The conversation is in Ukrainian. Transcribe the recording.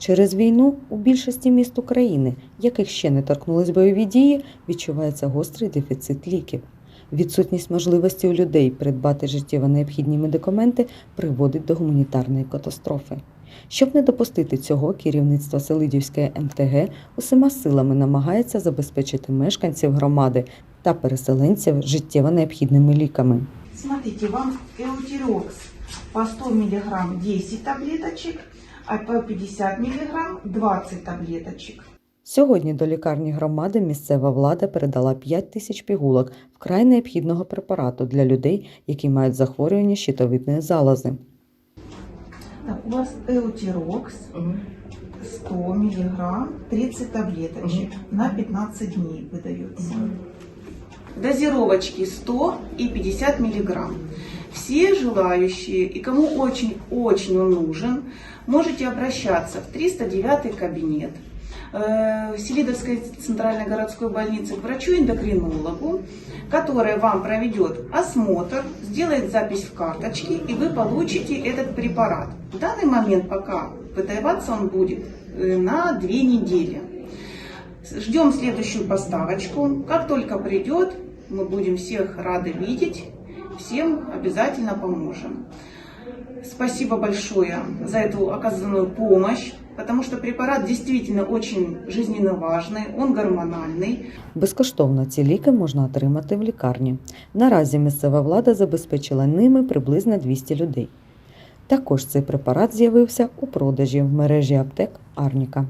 Через війну у більшості міст України, яких ще не торкнулись бойові дії, відчувається гострий дефіцит ліків. Відсутність можливості у людей придбати життєво необхідні медикаменти приводить до гуманітарної катастрофи. Щоб не допустити цього, керівництво Селидівської МТГ усіма силами намагається забезпечити мешканців громади та переселенців життєво необхідними ліками. Смотрите, вам эутирокс по 100 мг 10 таблеточек, а по 50 мг 20 таблеточек. Сьогодні до лікарні громади місцева влада передала 5 тисяч пігулок вкрай необхідного препарату для людей, які мають захворювання щитовидної залози. Так, у вас эутирокс 100 мг 30 таблеточек на 15 дней выдается. Дозировочки 100 и 50 миллиграмм. Все желающие и кому очень-очень он нужен, можете обращаться в 309 кабинет э, Селидовской центральной городской больницы к врачу-эндокринологу, который вам проведет осмотр, сделает запись в карточке, и вы получите этот препарат. В данный момент пока выдаваться он будет э, на две недели. Ждем следующую поставочку. Как только придет, мы будем всех рады видеть. Всем обязательно поможем. Спасибо большое за эту оказанную помощь, потому что препарат действительно очень жизненно важный, он гормональный. Безкоштовно ці ліки можна отримати в лікарні. Наразі місцева влада забезпечила ними приблизно 200 людей. Також цей препарат з'явився у продажі в мережі аптек Арніка.